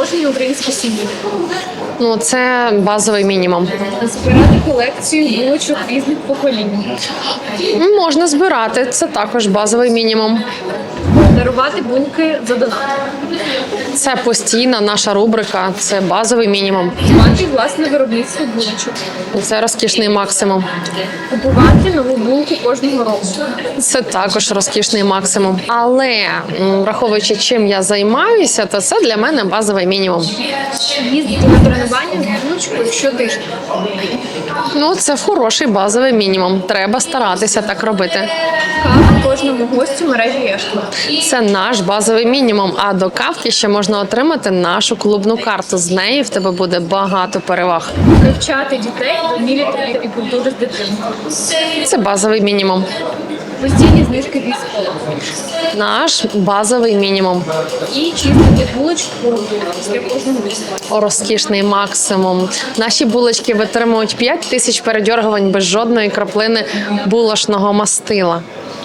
кожній українській сім'ї. Ну це базовий мінімум. Збирати колекцію булочок різних поколінь. Можна збирати, це також базовий мінімум. Дарувати булки за донат. Це постійна наша рубрика, це базовий мінімум. Мати власне виробництво булочок. Це розкішний максимум. Купувати нову булку кожного року. Це також розкішний максимум. Але враховуючи, чим я займаюся, то це для мене базовий мінімум. Їздити на тренування з булочкою щотижня. Ну це хороший базовий мінімум. Треба старатися так робити. Кава кожному гостю мережі Ешко. Це наш базовий мінімум. А до кавки ще можна отримати нашу клубну карту. З неї в тебе буде багато переваг. Вивчати дітей до мілітарі і культури з дитинства. Це базовий мінімум. Постійні знижки військових. Наш базовий мінімум. І чистити булочку після кожного міста. Розкішний максимум. Наші булочки витримують 5 тисяч передьоргувань без жодної краплини булошного мастила.